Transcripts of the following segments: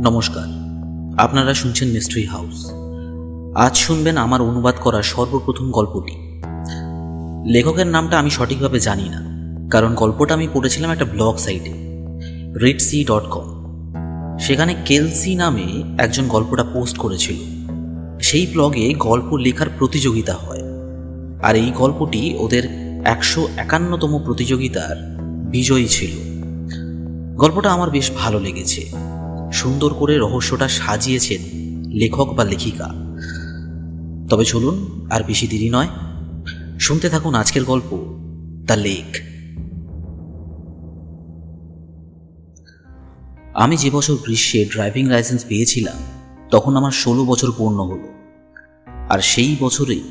নমস্কার। আপনারা শুনছেন মিস্ট্রি হাউস। আজ শুনবেন আমার অনুবাদ করা সর্বপ্রথম গল্পটি। লেখকের নামটা আমি সঠিকভাবে জানি না, কারণ গল্পটা আমি পড়েছিলাম একটা ব্লগ সাইটে, রিডসি ডট কম। সেখানে কেলসি নামে একজন গল্পটা পোস্ট করেছিল। সেই ব্লগে গল্প লেখার প্রতিযোগিতা হয়, আর এই গল্পটি ওদের একশো একান্নতম প্রতিযোগিতার বিজয়ী ছিল। গল্পটা আমার বেশ ভালো লেগেছে। সুন্দর করে রহস্যটা সাজিয়েছেন লেখক বা লেখিকা। তবে চলুন, আর বেশি দেরি নয়। শুনতে থাকুন আজকের গল্প, দ্য লেক। আমি যে বছর গ্রীষ্মে ড্রাইভিং লাইসেন্স পেয়েছিলাম, তখন আমার ষোলো বছর পূর্ণ হলো। আর সেই বছরেই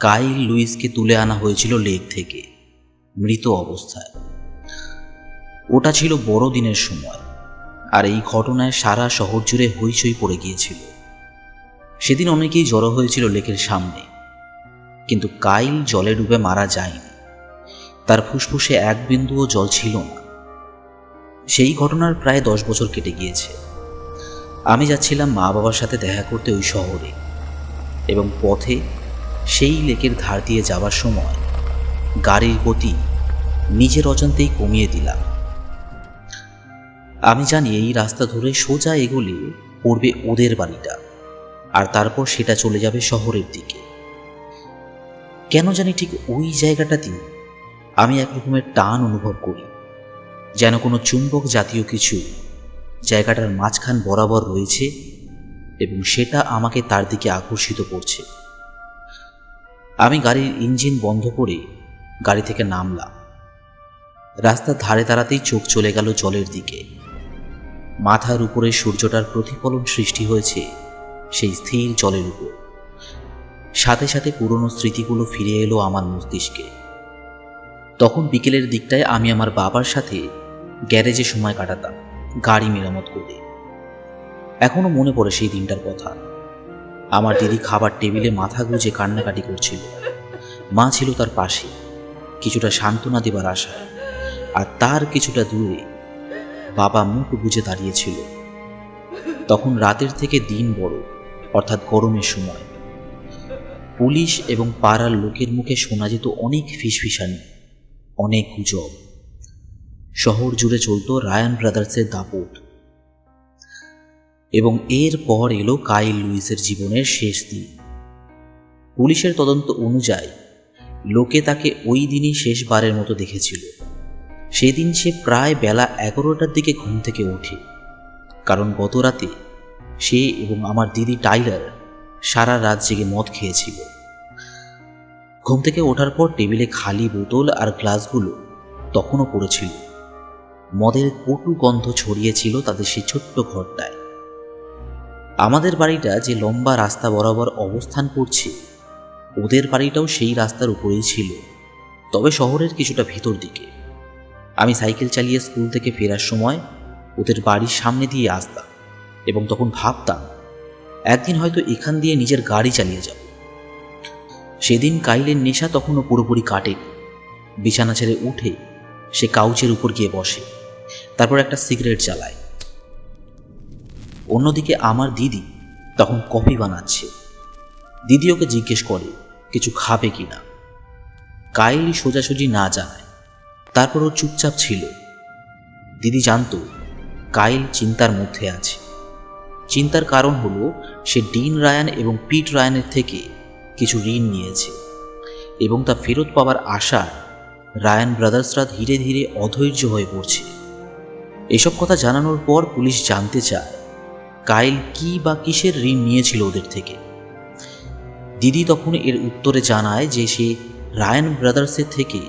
কাইল লুইসকে তুলে আনা হয়েছিল লেক থেকে, মৃত অবস্থায়। ওটা ছিল বড়দিনের সময়। আর এই ঘটনায় সারা শহর জুড়ে হইচই পড়ে গিয়েছিল। সেদিন অনেকেই জড়ো হয়েছিল লেকের সামনে। কিন্তু কাইল জলে ডুবে মারা যায়নি। তার ফুসফুসে এক বিন্দুও জল ছিল না। সেই ঘটনার প্রায় দশ বছর কেটে গিয়েছে। আমি যাচ্ছিলাম মা বাবার সাথে দেখা করতে ওই শহরে। এবং পথে সেই লেকের ধার দিয়ে যাওয়ার সময় গাড়ির গতি নিজের অজান্তেই কমিয়ে দিলাম। আমি জানি এই রাস্তা ধরে সোজা এগোলে পড়বে ওদের বাড়িটা, আর তারপর সেটা চলে যাবে শহরের দিকে। কেন জানি ঠিক ওই জায়গাটাতেই আমি এক রকমের টান অনুভব করি, যেন কোনো চুম্বক জাতীয় কিছু জায়গাটার মাঝখান বরাবর রয়েছে এবং সেটা আমাকে তার দিকে আকর্ষিত করছে। আমি গাড়ির ইঞ্জিন বন্ধ করে গাড়ি থেকে নামলাম। রাস্তার ধারে দাঁড়াতেই চোখ চলে গেল জলের দিকে। মাথার উপরে সূর্যটার প্রতিফলন সৃষ্টি হয়েছে সেই স্থির জলের উপর। সাথে সাথে পুরনো স্মৃতিগুলো ফিরে এলো আমার মস্তিষ্কে। তখন বিকেলের দিকটায় আমি আমার বাবার সাথে গ্যারেজে সময় কাটাতাম, গাড়ি মেরামত করে এখনও মনে পড়ে সেই দিনটার কথা। আমার দিদি খাবার টেবিলে মাথা গুজে কান্নাকাটি করছিল। মা ছিল তার পাশে, কিছুটা সান্ত্বনা দেবার আশা আর তার কিছুটা দূরে বাবা মুখ বুঝে দাঁড়িয়েছিল। তখন রাতের থেকে দিন বড়, অর্থাৎ গরমের সময়। পুলিশ এবং পাড়ার লোকের মুখে শোনা যেত অনেক ফিসফিসানি, অনেক গুজব। শহর জুড়ে চলতো রায়ান ব্রাদার্সের দাপট। এবং এর পর এলো কাইল লুইসের জীবনের শেষ দিন। পুলিশের তদন্ত অনুযায়ী, লোকে তাকে ওই দিনই শেষবারের মতো দেখেছিল। সেদিন সে প্রায় বেলা এগারোটার দিকে ঘুম থেকে ওঠে কারণ গত রাতে সে এবং আমার দিদি টাইলার সারা রাত জেগে মদ খেয়েছিল। ঘুম থেকে ওঠার পর টেবিলে খালি বোতল আর গ্লাসগুলো তখনও পড়েছিল। মদের কটু গন্ধ ছড়িয়েছিল তাদের সেই ছোট্ট ঘরটায়। আমাদের বাড়িটা যে লম্বা রাস্তা বরাবর অবস্থান করছে, ওদের বাড়িটাও সেই রাস্তার উপরেই ছিল। তবে শহরের কিছুটা ভিতর দিকে। আমি সাইকেল চালিয়ে স্কুল থেকে ফেরার সময় ওদের বাড়ির সামনে দিয়ে আসতাম এবং তখন ভাবতাম, একদিন হয়তো এখান দিয়ে নিজের গাড়ি চালিয়ে যাব। সেদিন কাইলের নেশা তখনও পুরোপুরি কাটে বিছানা ছেড়ে উঠে সে কাউচের উপর গিয়ে বসে, তারপর একটা সিগারেট চালায় অন্যদিকে আমার দিদি তখন কফি বানাচ্ছে। দিদি ওকে জিজ্ঞেস করে, কিছু খাবে কি না কাইলি সোজাসুজি না জানায়। তারপর ও চুপচাপ ছিল। দিদি জানতো কাইল চিন্তার মধ্যে আছে। চিন্তার কারণ হলো, সে ডিন রায়ান এবং পিট রায়ানের থেকে কিছু ঋণ নিয়েছে এবং তা ফেরত পাওয়ার আশা রায়ান ব্রাদার্সরা ধীরে ধীরে অধৈর্য হয়ে পড়ছে। এসব কথা জানানোর পর পুলিশ জানতে চায় কাইল কি বা কিসের ঋণ নিয়েছিল ওদের থেকে। দিদি তখন এর উত্তরে জানায় যে সে রায়ান ব্রাদার্সের থেকে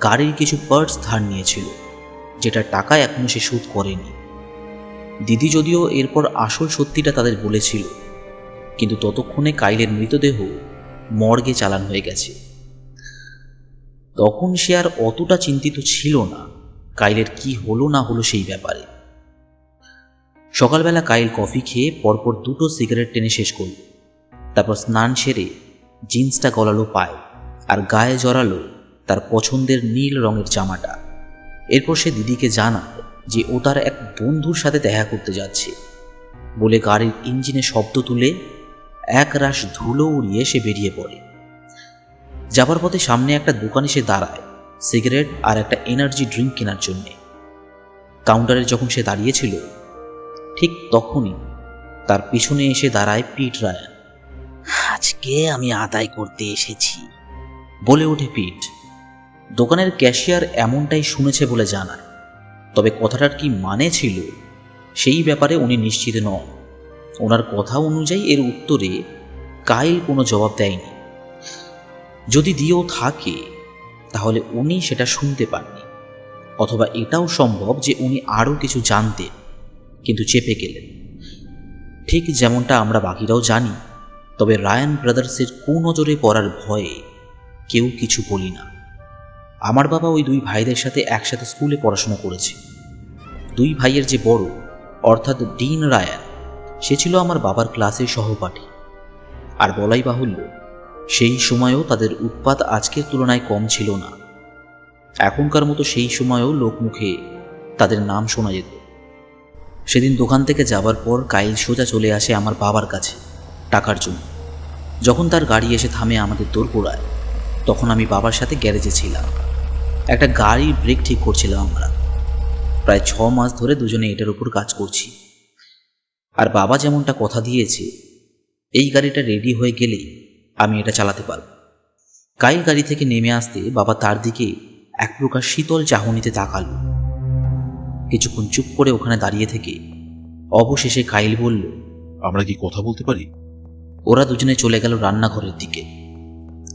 গাড়ির কিছু পার্টস ধার নিয়েছিল, যেটা টাকা এখনও সে শোধ করেনি। দিদি যদিও এরপর আসল সত্যিটা তাদের বলেছিল, কিন্তু ততক্ষণে কাইলের মৃতদেহ মর্গে চালান হয়ে গেছে। তখন সে আর অতটা চিন্তিত ছিল না, কাইলের কি হলো না হলো সেই ব্যাপারে। সকালবেলা কাইল কফি খেয়ে পরপর দুটো সিগারেট টেনে শেষ করল, তারপর স্নান সেরে জিন্সটা গলালো পায় আর গায়ে জড়ালো তার পছন্দের নীল রঙের জামাটা। এরপর সে দিদিকে জানায় যে ও তার এক বন্ধুর সাথে দেখা করতে যাচ্ছে। বলে গাড়ির ইঞ্জিনে শব্দ তুলে এক রাশ ধুলো উড়িয়ে সে বেরিয়ে পড়ে। যাবার পথে সামনে একটা দোকানে সে দাঁড়ায় সিগারেট আর একটা এনার্জি ড্রিঙ্ক কেনার জন্যে। কাউন্টারে যখন সে দাঁড়িয়েছিল ঠিক তখনই তার পিছনে এসে দাঁড়ায় পিট রায়ান। আজকে আমি আদায় করতে এসেছি। বলে ওঠে পিট। দোকানের ক্যাশিয়ার এমনটাই শুনেছে বলে জানায় তবে কথাটার কি মানে ছিল, সেই ব্যাপারে উনি নিশ্চিত নন। ওনার কথা অনুযায়ী এর উত্তরে কাইল কোনো জবাব দেয়নি। যদি দিয়েও থাকে, তাহলে উনি সেটা শুনতে পাননি। অথবা এটাও সম্ভব যে উনি আরও কিছু জানতেন, কিন্তু চেপে গেলেন। ঠিক যেমনটা আমরা বাকিরাও জানি, তবে রায়ান ব্রাদার্সের কুনজরে পড়ার ভয়ে কেউ কিছু বলি না। আমার বাবা ওই দুই ভাইদের সাথে একসাথে স্কুলে পড়াশোনা করেছে। দুই ভাইয়ের যে বড়, অর্থাৎ ডিন রায়ান, সে ছিল আমার বাবার ক্লাসের সহপাঠী। আর বলাই বাহুল্য, সেই সময়েও তাদের উৎপাত আজকের তুলনায় কম ছিল না। এখনকার মতো সেই সময়েও লোকমুখে তাদের নাম শোনা যেত। সেদিন দোকান থেকে যাবার পর কাইল সোজা চলে আসে আমার বাবার কাছে টাকার জন্য। যখন তার গাড়ি এসে থামে আমাদের দোরগোড়ায়, তখন আমি বাবার সাথে গ্যারেজে ছিলাম। একটা গাড়ির ব্রেক ঠিক করছিলাম আমরা। প্রায় ছ মাস ধরে দুজনে এটার উপর কাজ করছি। আর বাবা যেমনটা কথা দিয়েছে এই গাড়িটা রেডি হয়ে গেলে আমি এটা চালাতে পারব। কাইল গাড়ি থেকে নেমে আসতে বাবা তার দিকে এক প্রকার শীতল চাহনিতে তাকাল। কিছুক্ষণ চুপ করে ওখানে দাঁড়িয়ে থেকে অবশেষে কাইল বলল আমরা কি কথা বলতে পারি? ওরা দুজনে চলে গেল রান্নাঘরের দিকে।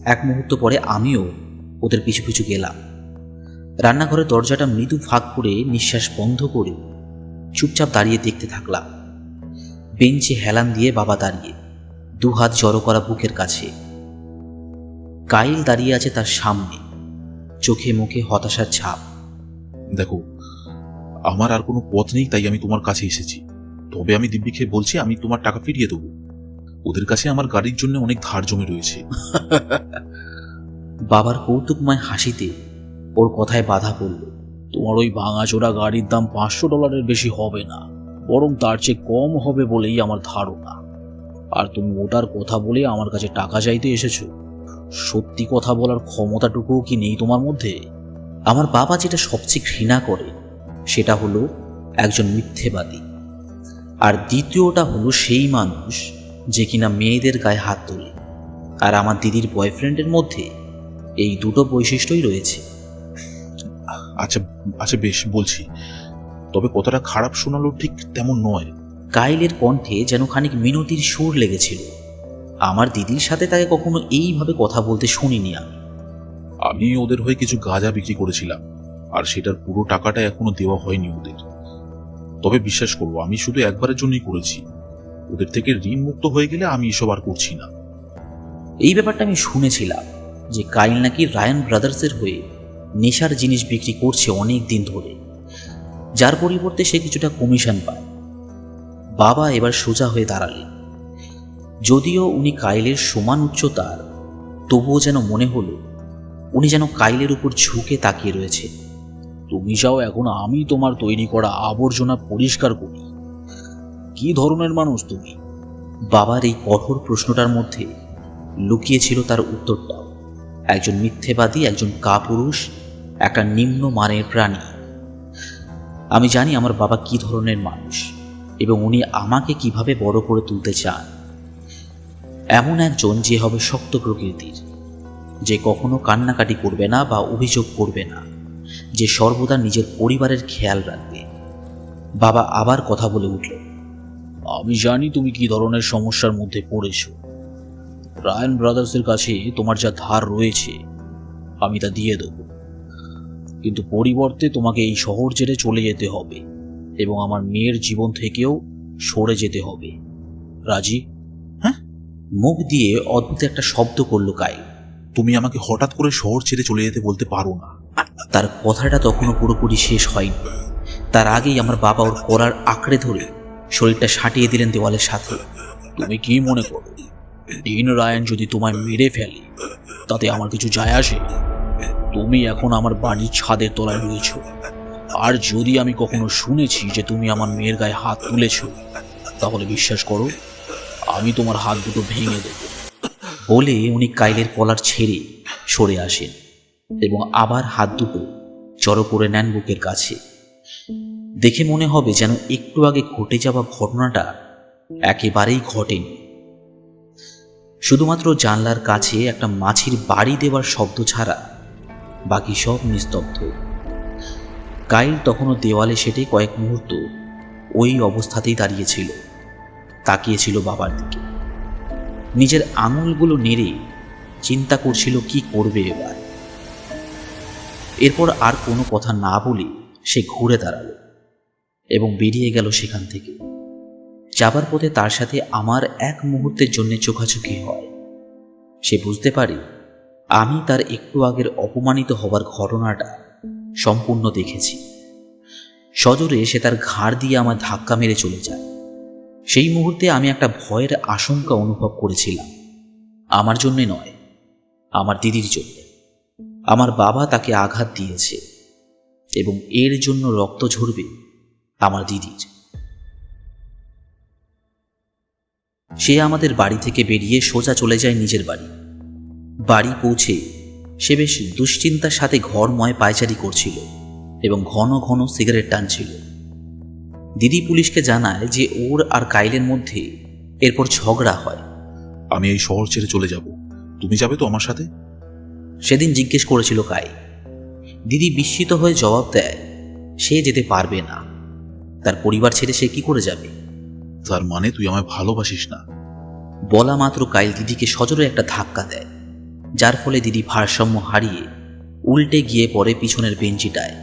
এক মুহূর্ত পরে আমিও ওদের পিছু পিছু গেলাম। রান্নাঘরের দরজাটা মৃদু ফাঁক করে নিঃশ্বাস বন্ধ করে চুপচাপ দাঁড়িয়ে দেখতে থাকলাম। বেঞ্চে হেলান দিয়ে বাবা দাঁড়িয়ে দু হাত জড়ো করা বুকের কাছে। কাইল দাঁড়িয়ে আছে তার সামনে চোখে মুখে হতাশার ছাপ। দেখো আমার আর কোনো পথ নেই তাই আমি তোমার কাছে এসেছি। তবে আমি দিব্যিকে বলছি আমি তোমার টাকা ফিরিয়ে দেবো। ওদের কাছে আমার গাড়ির জন্য অনেক ধার জমে রয়েছে। বাবার কৌতুকময় হাসিতে ওর কথায় বাধা পড়ল। তোমার ওই ভাঙাচোরা গাড়ির দাম পাঁচশো ডলারের বেশি হবে না, বরং তার চেয়ে কম হবে বলেই আমার ধারণা। আর তুমি ওটার কথা বলে আমার কাছে টাকা চাইতে এসেছ? সত্যি কথা বলার ক্ষমতাটুকুও কি নেই তোমার মধ্যে? আমার বাবা যেটা সবচেয়ে ঘৃণা করে, সেটা হলো একজন মিথ্যেবাদী। আর দ্বিতীয়টা হলো সেই মানুষ যে কিনা মেয়েদের গায়ে হাত তোলে। আর আমার দিদির বয়ফ্রেন্ডের মধ্যে এই দুটো বৈশিষ্ট্যই রয়েছে। আচ্ছা আচ্ছা বেশ বলছি। তবে কতটা খারাপ শোনালো ঠিক তেমন নয়। কাইলের কণ্ঠে যেন খানিক মিনতির সুর লেগেছিল। আমার দিদির সাথে তাকে কখনো এইভাবে কথা বলতে শুনিনি আমি। আমি ওদের হয়ে কিছু গাঁজা বিক্রি করেছিলাম আর সেটার পুরো টাকাটা এখনও দেওয়া হয়নি ওদের। তবে বিশ্বাস করব আমি শুধু একবারের জন্যই করেছি। ওদের থেকে ঋণ মুক্ত হয়ে গেলে আমি এসব আর করছি না। এই ব্যাপারটা আমি শুনেছিলাম যে কাইল নাকি রায়ান ব্রাদার্সের হয়ে নেশার জিনিস বিক্রি করছে অনেক দিন ধরে। যার পরিবর্তে সে কিছুটা কমিশন পায়। বাবা এবার সোজা হয়ে দাঁড়ালেন। যদিও উনি কাইলের সমান উচ্চতার তবুও যেন মনে হলো, উনি যেন কাইলের উপর ঝুঁকে তাকিয়ে রয়েছে। তুমি যাও এখন, আমি তোমার তৈরি করা আবর্জনা পরিষ্কার করি। কি ধরনের মানুষ তুমি? বাবার এই কঠোর প্রশ্নটার মধ্যে লুকিয়ে ছিল তার উত্তরটাও একজন মিথ্যেবাদী, একজন কাপুরুষ, একটা নিম্ন মানের প্রাণী। আমি জানি আমার বাবা কি ধরনের মানুষ এবং উনি আমাকে কীভাবে বড় করে তুলতে চান। এমন একজন যে হবে শক্ত প্রকৃতির, যে কখনো কান্নাকাটি করবে না বা অভিযোগ করবে না, যে সর্বদা নিজের পরিবারের খেয়াল রাখবে। বাবা আবার কথা বলে উঠল, আমি জানি তুমি কি ধরনের সমস্যার মধ্যে পড়েছো। রায়ান ব্রাদার্সের কাছে তোমার যা ধার রয়েছে আমি তা দিয়ে দেব। কিন্তু পরিবর্তে তোমাকে এই শহর ছেড়ে চলে যেতে হবে এবং আমার মেয়ের জীবন থেকেও সরে যেতে হবে। রাজি? হ্যাঁ। মুখ দিয়ে অদ্ভুত একটা শব্দ করল কাই তুমি আমাকে হঠাৎ করে শহর ছেড়ে চলে যেতে বলতে পারো না। তার কথাটা তখনও পুরোপুরি শেষ হয়নি। তার আগেই আমার বাবা ওর করার আঁকড়ে ধরে শরীরটা সাটিয়ে দিলেন দেওয়ালের সাথে। তুমি কি মনে করো? ডিন রায়ান যদি তোমায় মেরে ফেলে, তাতে আমার কিছু যায় আসে? তুমি এখন আমার বাড়ির ছাদের তলায় রয়েছ। আর যদি আমি কখনো শুনেছি যে তুমি আমার মেয়ের গায়ে হাত তুলেছ, তাহলে বিশ্বাস করো, আমি তোমার হাত দুটো ভেঙে দেবো। বলে উনি কাইলের কলার ছেড়ে সরে আসেন এবং আবার হাত দুটো জড়ো করে নেন বুকের কাছে। দেখে মনে হবে যেন একটু আগে ঘটে যাওয়া ঘটনাটা একেবারেই ঘটেনি। শুধুমাত্র জানলার কাছে একটা মাছির বাড়ি দেওয়ার শব্দ ছাড়া বাকি সব নিস্তব্ধ। কাইল তখনও দেওয়ালে সেটে কয়েক মুহূর্ত ওই অবস্থাতেই দাঁড়িয়েছিল তাকিয়েছিল বাবার দিকে। নিজের আঙুলগুলো নেড়ে চিন্তা করছিল, কি করবে এবার? এরপর আর কোনো কথা না বলে সে ঘুরে দাঁড়াল এবং বেরিয়ে গেল সেখান থেকে। যাবার পথে তার সাথে আমার এক মুহূর্তের জন্য চোখাচোখি হয়। সে বুঝতে পারে, আমি তার একটু আগের অপমানিত হবার ঘটনাটা সম্পূর্ণ দেখেছি। সজোরে সে তার ঘাড় দিয়ে আমার ধাক্কা মেরে চলে যায়। সেই মুহূর্তে আমি একটা ভয়ের আশঙ্কা অনুভব করেছিলাম। আমার জন্যে নয়, আমার দিদির জন্য। আমার বাবা তাকে আঘাত দিয়েছে এবং এর জন্য রক্ত ঝরবে আমার দিদির। সে আমাদের বাড়ি থেকে বেরিয়ে সোজা চলে যায় নিজের বাড়ি। বাড়ি পৌঁছে সে বেশ দুশ্চিন্তার সাথে ঘরময় পায়চারি করছিল এবং ঘন ঘন সিগারেট টানছিল। দিদি পুলিশকে জানায় যে ওর আর কাইলের মধ্যে এরপর ঝগড়া হয়। আমি এই শহর ছেড়ে চলে যাব। তুমি যাবে তো আমার সাথে? সেদিন জিজ্ঞেস করেছিল কাই দিদি বিস্মিত হয়ে জবাব দেয় সে যেতে পারবে না। তার পরিবার ছেড়ে সে কি করে যাবে? তার মানে তুই আমায় ভালোবাসিস না। বলা মাত্র কাইল দিদিকে সজোরে একটা ধাক্কা দেয়, যার ফলে দিদি ভারসাম্য হারিয়ে উল্টে গিয়ে পড়ে পিছনের বেঞ্চিটায়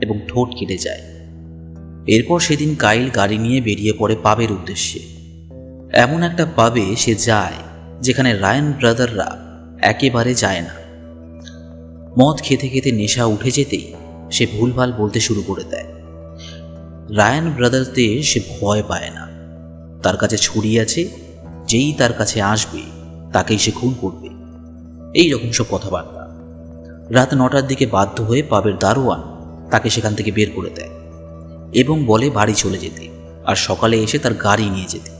এবং ঠোঁট কেটে যায়। এরপর সেদিন কাইল গাড়ি নিয়ে বেরিয়ে পড়ে পাবের উদ্দেশ্যে। এমন একটা পাবে সে যায় যেখানে রায়ান ব্রাদাররা একেবারে যায় না। মদ খেতে খেতে নেশা উঠে যেতেই সে ভুলভাল বলতে শুরু করে দেয়। রায়ান ব্রাদার্সদের সে ভয় পায় না। তার কাছে ছুরি আছে, যেই তার কাছে আসবে, তাকেই সে খুন করবে। এই রকম সব কথাবার্তা। রাত নটার দিকে বাধ্য হয়ে পাবের দারোয়ান তাকে সেখান থেকে বের করে দেয় এবং বলে বাড়ি চলে যেতে আর সকালে এসে তার গাড়ি নিয়ে যেতে।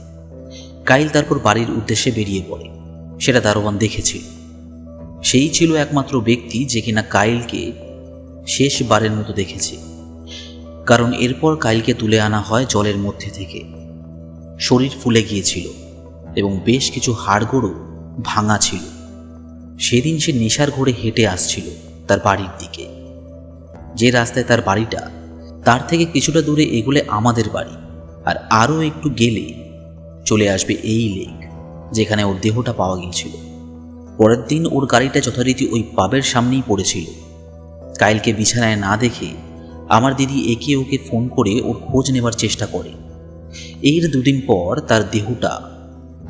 কাইল তারপর বাড়ির উদ্দেশ্যে বেরিয়ে পড়ে। সেটা দারোয়ান দেখেছে। সেই ছিল একমাত্র ব্যক্তি যে কিনা কাইলকে শেষবারের মতো দেখেছে। কারণ এরপর কাইলকে তুলে আনা হয় জলের মধ্যে থেকে। শরীর ফুলে গিয়েছিল এবং বেশ কিছু হাড়গোড়ও ভাঙা ছিল। সেদিন সে নেশার ঘোরে হেঁটে আসছিল তার বাড়ির দিকে। যে রাস্তায় তার বাড়িটা, তার থেকে কিছুটা দূরে এগুলে আমাদের বাড়ি আর আরও একটু গেলে চলে আসবে এই লেক যেখানে ওর দেহটা পাওয়া গিয়েছিল। পরের দিন ওর গাড়িটা যথারীতি ওই পাবের সামনেই পড়েছিল। কাইলকে বিছানায় না দেখে আমার দিদি একে ওকে ফোন করে ওর খোঁজ নেবার চেষ্টা করে। এর দুদিন পর তার দেহটা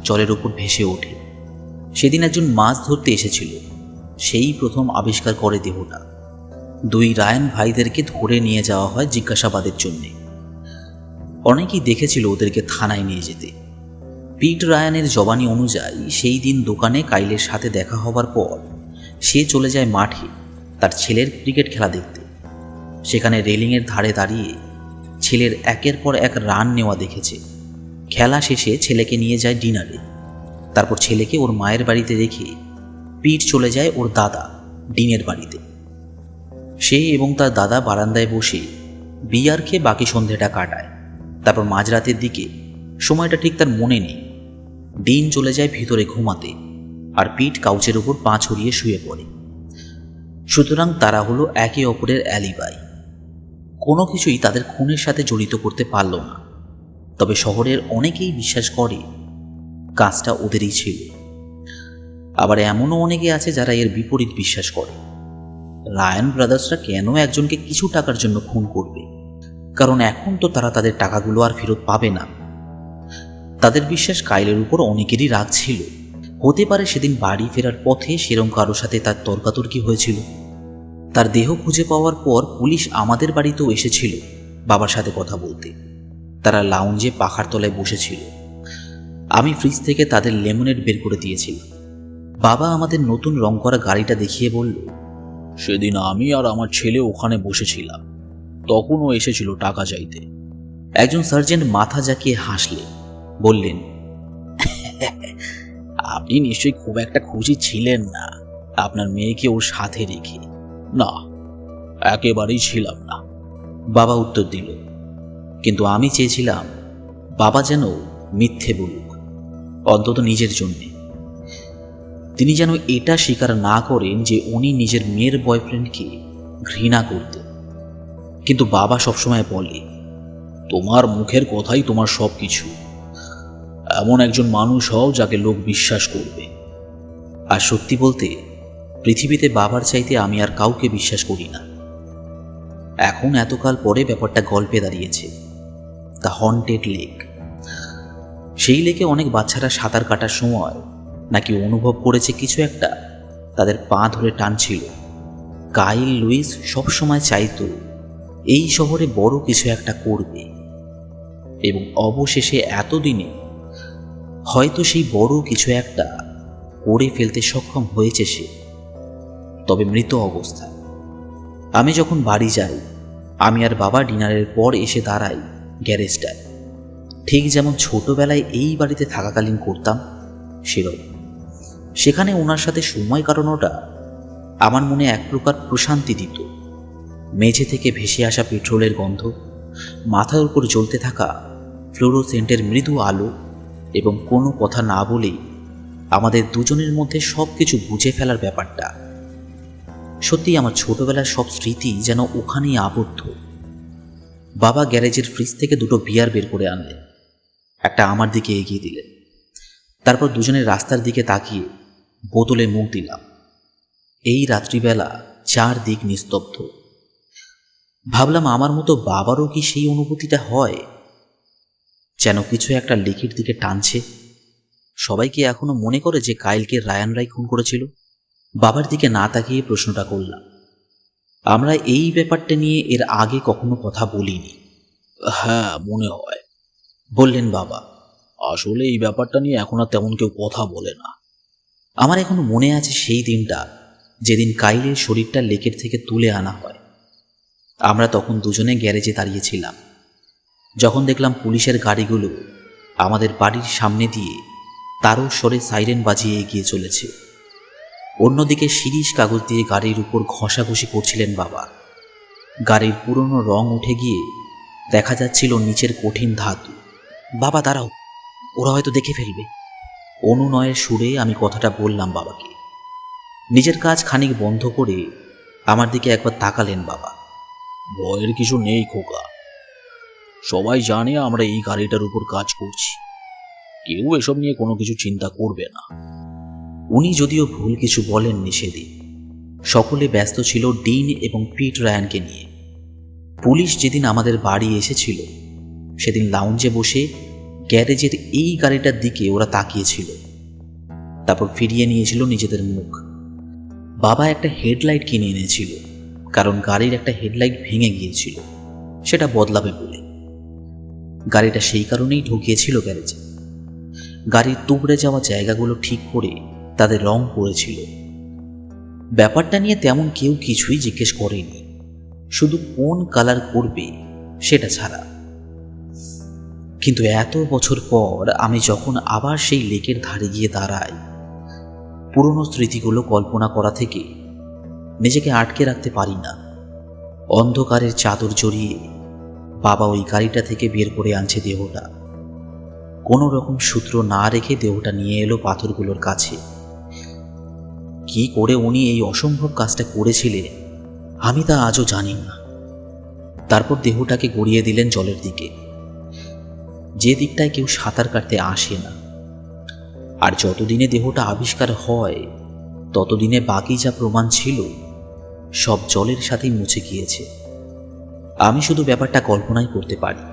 জলের উপর ভেসে ওঠে। সেদিন একজন মাছ ধরতে এসেছিল। সেই প্রথম আবিষ্কার করে দেহটা। দুই রায়ন ভাইদেরকে ধরে নিয়ে যাওয়া হয় জিজ্ঞাসাবাদের জন্যে। অনেকেই দেখেছিল ওদেরকে থানায় নিয়ে যেতে। পিট রায়ানের জবানি অনুযায়ী সেই দিন দোকানে কাইলের সাথে দেখা হবার পর সে চলে যায় মাঠে তার ছেলের ক্রিকেট খেলা দেখতে। সেখানে রেলিংয়ের ধারে দাঁড়িয়ে ছেলের একের পর এক রান নেওয়া দেখেছে। খেলা শেষে ছেলেকে নিয়ে যায় ডিনারে। তারপর ছেলেকে ওর মায়ের বাড়িতে রেখে পিঠ চলে যায় ওর দাদা ডিনের বাড়িতে। সে এবং তার দাদা বারান্দায় বসে বিয়ার খেয়ে বাকি সন্ধেটা কাটায়। তারপর মাঝরাতের দিকে সময়টা ঠিক তার মনে নেই। ডিন চলে যায় ভিতরে ঘুমাতে আর পিঠ কাউচের উপর পা ছড়িয়ে শুয়ে পড়ে। সুতরাং তারা হলো একে অপরের অ্যালিবাই। কোনো কিছুই তাদের খুনের সাথে জড়িত করতে পারল না। তবে শহরের অনেকেই বিশ্বাস করে কাজটা ওদেরই ছিল। আবার এমনও অনেকে আছে যারা এর বিপরীত বিশ্বাস করে। রায়ান ব্রাদার্সরা কেন একজনকে কিছু টাকার জন্য খুন করবে? কারণ এখন তো তারা তাদের টাকাগুলো আর ফেরত পাবে না। তাদের বিশ্বাস কাইলের উপর অনেকেরই রাগ ছিল। হতে পারে সেদিন বাড়ি ফেরার পথে সেরম কারোর সাথে তার তর্কাতর্কি হয়েছিল। তার দেহ খুঁজে পাওয়ার পর পুলিশ আমাদের বাড়িতেও এসেছিল বাবার সাথে কথা বলতে। তারা লাউঞ্জে পাখার তলায় বসেছিল। আমি ফ্রিজ থেকে তাদের লেমনেড বের করে দিয়েছিলাম। বাবা আমাদের নতুন রং করা গাড়িটা দেখিয়ে বলল, সেদিন আমি আর আমার ছেলে ওখানে বসেছিলাম। তখনও এসেছিল টাকা চাইতে। একজন সার্জেন্ট মাথা জাকিয়ে হাসলে, বললেন, আপনি নিশ্চয়ই খুব একটা খুশি ছিলেন না। আপনার মেয়েকে ওর সাথে রেখে। না, একেবারেই ছিলাম না। বাবা উত্তর দিল, কিন্তু আমি চেয়েছিলাম বাবা যেন মিথ্যে বলুক, অন্তত নিজের জন্যে। তিনি যেন এটা স্বীকার না করেন যে উনি নিজের মেয়ের বয়ফ্রেন্ডকে ঘৃণা করতেন। কিন্তু বাবা সবসময় বলে, তোমার মুখের কথাই তোমার সব কিছু এমন একজন মানুষ হও যাকে লোক বিশ্বাস করবে। আর সত্যি বলতে পৃথিবীতে বাবার চাইতে আমি আর কাউকে বিশ্বাস করি না। এখন এতকাল পরে ব্যাপারটা গল্পে দাঁড়িয়েছে। The haunted lake. সেই লেকে অনেক বাচ্চারা সাঁতার কাটার সময় নাকি অনুভব করেছে কিছু একটা তাদের পা ধরে টানছিল। কাইল লুইস সবসময় চাইতো, এই শহরে বড় কিছু একটা করবে। এবং অবশেষে এতদিনে হয়তো সেই বড় কিছু একটা করে ফেলতে সক্ষম হয়েছে সে। তবে মৃত অবস্থায়। আমি যখন বাড়ি যাই, আমি আর বাবা ডিনারের পর এসে দাঁড়াই গ্যারেজটায়। ঠিক যেমন ছোটবেলায় এই বাড়িতে থাকাকালীন করতাম, সেরকম। সেখানে ওনার সাথে সময় কাটানোটা আমার মনে এক প্রকার প্রশান্তি দিত। মেঝে থেকে ভেসে আসা পেট্রোলের গন্ধ, মাথার উপর জ্বলতে থাকা ফ্লোরোসেন্টের মৃদু আলো এবং কোনো কথা না বলেই আমাদের দুজনের মধ্যে সব কিছু বুঝে ফেলার ব্যাপারটা সত্যি আমার ছোটবেলার সব স্মৃতি যেন ওখানেই আবদ্ধ। বাবা গ্যারেজের ফ্রিজ থেকে দুটো বিয়ার বের করে আনলেন। একটা আমার দিকে এগিয়ে দিলেন। তারপর দুজনের রাস্তার দিকে তাকিয়ে বোতলে মুখ দিলাম। এই রাত্রিবেলা চার দিক নিস্তব্ধ। ভাবলাম আমার মতো বাবারও কি সেই অনুভূতিটা হয়? যেন কিছু একটা লেকের দিকে টানছে। সবাই কি এখনও মনে করে যে কাইলকে রায়ান রাই খুন করেছিল? বাবার দিকে না তাকিয়ে প্রশ্নটা করলাম। আমরা এই ব্যাপারটা নিয়ে এর আগে কখনো কথা বলিনি। হ্যাঁ মনে হয়। বললেন বাবা, আসলে এই ব্যাপারটা নিয়ে এখন আর তেমন কেউ কথা বলে না। আমার এখনও মনে আছে সেই দিনটা, যেদিন কাইলের শরীরটা লেকের থেকে তুলে আনা হয়। আমরা তখন দুজনে গ্যারেজে দাঁড়িয়েছিলাম। যখন দেখলাম পুলিশের গাড়িগুলো আমাদের বাড়ির সামনে দিয়ে তারও স্বরে সাইরেন বাজিয়ে এগিয়ে চলেছে। অন্যদিকে শিরিষ কাগজ দিয়ে গাড়ির উপর ঘষাঘষি করছিলেন বাবা। গাড়ির পুরনো রং উঠে গিয়ে দেখা যাচ্ছিল নিচের কঠিন ধাতু। বাবা, দাঁড়াও, ওরা হয়তো দেখে ফেলবে। অনুনয়ের সুরে আমি কথাটা বললাম বাবাকে। নিজের কাজ খানিক বন্ধ করে আমার দিকে একবার তাকালেন বাবা। ভয়ের কিছু নেই, খোকা। সবাই জানে আমরা এই গাড়িটার উপর কাজ করছি। কেউ এসব নিয়ে কোনো কিছু চিন্তা করবে না। উনি যদিও ভুল কিছু বলেননি সেদিন সকলে ব্যস্ত ছিল ডিন এবং পিট রায়ানকে নিয়ে। পুলিশ যেদিন আমাদের বাড়ি এসেছিল, সেদিন লাউঞ্জে বসে গ্যারেজের এই গাড়িটার দিকে ওরা তাকিয়েছিল। তারপর ফিরিয়ে নিয়েছিল নিজেদের মুখ। বাবা একটা হেডলাইট কিনে এনেছিল, কারণ গাড়ির একটা হেডলাইট ভেঙে গিয়েছিল, সেটা বদলাবে বলে। গাড়িটা সেই কারণেই ঢুকিয়েছিল গ্যারেজে। গাড়ির তুবড়ে যাওয়া জায়গাগুলো ঠিক করে তাদের রং পড়েছিল। ব্যাপারটা নিয়ে তেমন কেউ কিছুই জিজ্ঞেস করেনি। শুধু কোন কালার করবে সেটা ছাড়া। কিন্তু এত বছর পর আমি যখন আবার সেই লেকের ধারে গিয়ে দাঁড়াই, পুরনো স্মৃতিগুলো কল্পনা করা থেকে নিজেকে আটকে রাখতে পারি না। অন্ধকারের চাদর জড়িয়ে বাবা ওই গাড়িটা থেকে বের করে আনছে দেহটা। কোনো রকম সূত্র না রেখে দেহটা নিয়ে এলো পাথরগুলোর কাছে। কি করে উনি এই অসম্ভব কাজটা করেছিলেন, আমি তা আজও জানি না। তারপর দেহটাকে গড়িয়ে দিলেন জলের দিকে। যে দিকটায় কেউ সাঁতার কাটতে আসে না। আর যতদিনে দেহটা আবিষ্কার হয়, ততদিনে বাকি যা প্রমাণ ছিল, সব জলের সাথেই মুছে গিয়েছে। আমি শুধু ব্যাপারটা কল্পনাই করতে পারি,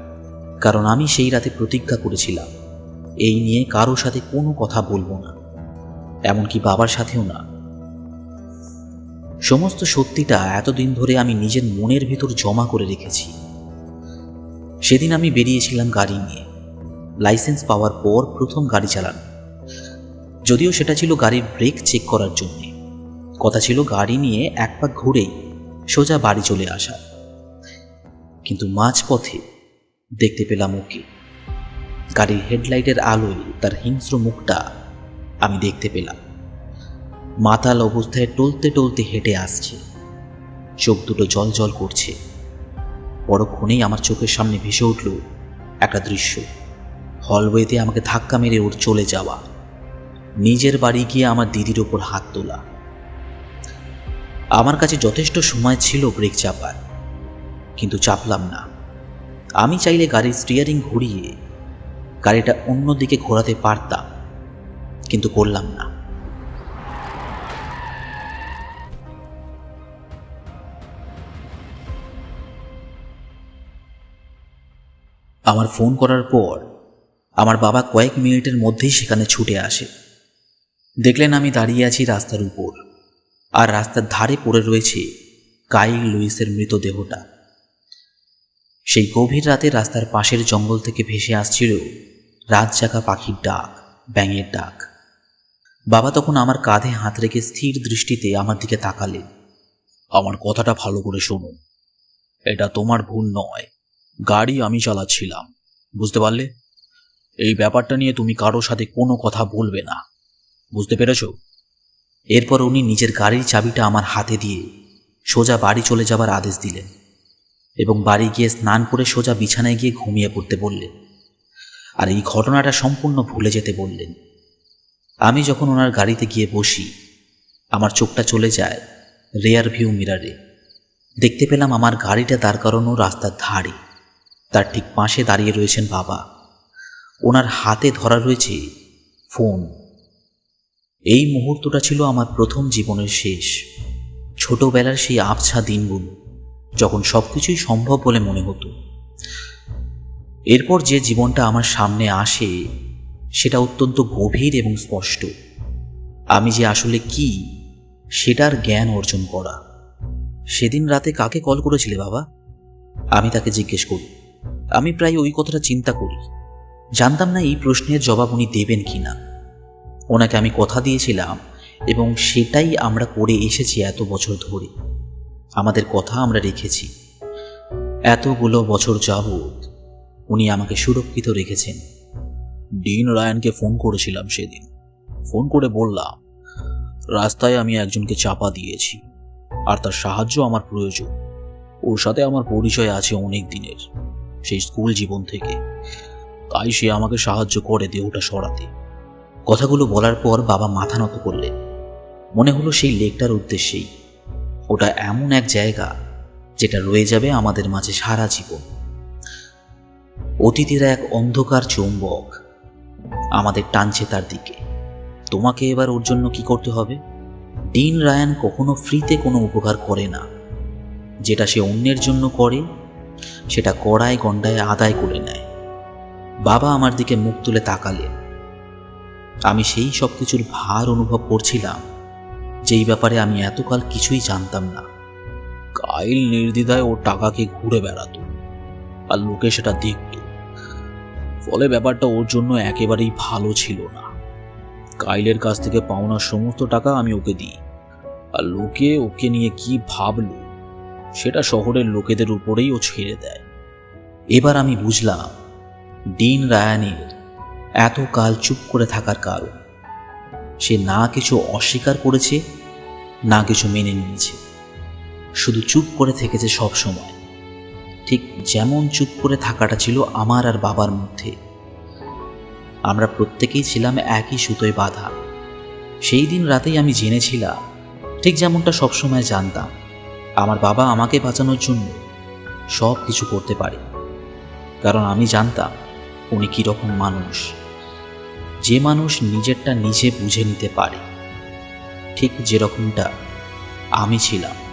কারণ আমি সেই রাতে প্রতিজ্ঞা করেছিলাম, এই নিয়ে কারও সাথে কোনো কথা বলব না, এমনকি বাবার সাথেও না। সমস্ত সত্যিটা এতদিন ধরে আমি নিজের মনের ভিতর জমা করে রেখেছি। সেদিন আমি বেরিয়েছিলাম গাড়ি নিয়ে। লাইসেন্স পাওয়ার পর প্রথম গাড়ি চালানো। যদিও সেটা ছিল গাড়ির ব্রেক চেক করার জন্যে। কথা ছিল গাড়ি নিয়ে এক পাক ঘুরেই সোজা বাড়ি চলে আসা। কিন্তু মাঝপথে দেখতে পেলাম ওকে। গাড়ির হেডলাইটের আলোয় তার হিংস্র মুখটা আমি দেখতে পেলাম। মাতাল অবস্থায় টলতে টলতে হেঁটে আসছে। চোখ দুটো জল জল করছে। পরক্ষণেই আমার চোখের সামনে ভেসে উঠল একটা দৃশ্য। হলওয়েতে আমাকে ধাক্কা মেরে ওর চলে যাওয়া। নিজের বাড়ি গিয়ে আমার দিদির ওপর হাত তোলা। আমার কাছে যথেষ্ট সময় ছিল ব্রেক চাপার, কিন্তু চাপলাম না। আমি চাইলে গাড়ির স্টিয়ারিং ঘুরিয়ে গাড়িটা অন্যদিকে ঘোরাতে পারতাম, কিন্তু করলাম না। আমার ফোন করার পর আমার বাবা কয়েক মিনিটের মধ্যেই সেখানে ছুটে আসে। দেখলেন আমি দাঁড়িয়ে আছি রাস্তার উপর আর রাস্তার ধারে পড়ে রয়েছে কাইল লুইসের মৃতদেহটা। সেই গভীর রাতে রাস্তার পাশের জঙ্গল থেকে ভেসে আসছিল রাত জাগা পাখির ডাক, ব্যাঙের ডাক। বাবা তখন আমার কাঁধে হাত রেখে স্থির দৃষ্টিতে আমার দিকে তাকালেন। আমার কথাটা ভালো করে শুনুন। এটা তোমার ভুল নয়। গাড়ি আমি চালাচ্ছিলাম। বুঝতে পারলে? এই ব্যাপারটা নিয়ে তুমি কারোর সাথে কোনো কথা বলবে না। বুঝতে পেরেছ? এরপর উনি নিজের গাড়ির চাবিটা আমার হাতে দিয়ে সোজা বাড়ি চলে যাবার আদেশ দিলেন এবং বাড়ি গিয়ে স্নান করে সোজা বিছানায় গিয়ে ঘুমিয়ে পড়তে বললেন। আর এই ঘটনাটা সম্পূর্ণ ভুলে যেতে বললেন। আমি যখন ওনার গাড়িতে গিয়ে বসি, আমার চোখটা চলে যায় রেয়ার ভিউ মিরারে দেখতে পেলাম আমার গাড়িটা তার কারণও রাস্তার ধারে। তার ঠিক পাশে দাঁড়িয়ে রয়েছেন বাবা। ওনার হাতে ধরা রয়েছে ফোন। এই মুহূর্তটা ছিল আমার প্রথম জীবনের শেষ। ছোটবেলার সেই আবছা দিনগুলো যখন সব কিছুই সম্ভব বলে মনে হতো। এরপর যে জীবনটা আমার সামনে আসে, সেটা অত্যন্ত গভীর এবং স্পষ্ট। আমি যে আসলে কি, সেটার জ্ঞান অর্জন করা। সেদিন রাতে কাকে কল করেছিলে বাবা? আমি তাকে জিজ্ঞেস করি। আমি প্রায় ওই কথাটা চিন্তা করি। জানতাম না এই প্রশ্নের জবাব উনি দেবেন কি না ওনাকে আমি কথা দিয়েছিলাম এবং সেটাই আমরা করে এসেছি এত বছর ধরে। আমাদের কথা আমরা রেখেছি। এতগুলো বছর যাবৎ উনি আমাকে সুরক্ষিত রেখেছেন। ডিন রায়ানকে ফোন করেছিলাম সেদিন। ফোন করে বললাম, রাস্তায় আমি একজনকে চাপা দিয়েছি আর তার সাহায্য আমার প্রয়োজন। ওর সাথে আমার পরিচয় আছে অনেক দিনের। সেই স্কুল জীবন থেকে। তাই সে আমাকে সাহায্য করে দেহটা সরাতে। কথাগুলো বলার পর বাবা মাথা নত করলেন। মনে হলো সেই লেকটার উদ্দেশ্যেই। ওটা এমন এক জায়গা যেটা রয়ে যাবে আমাদের মাঝে সারা জীবন। অতীতের এক অন্ধকার চৌম্বক আমাদের টানছে তার দিকে। তোমাকে এবার ওর জন্য কি করতে হবে? ডিন রায়ান কখনো ফ্রিতে কোনো উপকার করে না। যেটা সে অন্যের জন্য করে সেটা কড়ায় গন্ডায় আদায় করে নেয়। বাবা আমার দিকে মুখ তুলে তাকালেন। আমি সেই সব কিছুর ভার অনুভব করছিলাম, যেই ব্যাপারে আমি এতকাল কিছুই জানতাম না। কাইল নির্দ্বিধায় ওর টাকাকে ঘুরে বেড়াতো আর লোকে সেটা দেখত। ফলে ব্যাপারটা ওর জন্য একেবারেই ভালো ছিল না। কাইলের কাছ থেকে পাওনা সমস্ত টাকা আমি ওকে দিই। আর লোকে ওকে নিয়ে কি ভাবলো? সেটা শহরের লোকেদের উপরেই ও ছেড়ে দেয়। এবার আমি বুঝলাম, ডিন রায়ানের এত কাল চুপ করে থাকার কারণ। সে না কিছু অস্বীকার করেছে, না কিছু মেনে নিয়েছে। শুধু চুপ করে থেকেছে সব সময়। ঠিক যেমন চুপ করে থাকাটা ছিল আমার আর বাবার মধ্যে। আমরা প্রত্যেকেই ছিলাম একই সুতোয় বাঁধা। সেই দিন রাতেই আমি জেনেছিলাম, ঠিক যেমনটা সবসময় জানতাম আমার বাবা আমাকে বাঁচানোর জন্য সব কিছু করতে পারে। কারণ আমি জানতাম উনি কীরকম মানুষ। যে মানুষ নিজেরটা নিজে বুঝে নিতে পারে। ঠিক যেরকমটা আমি ছিলাম।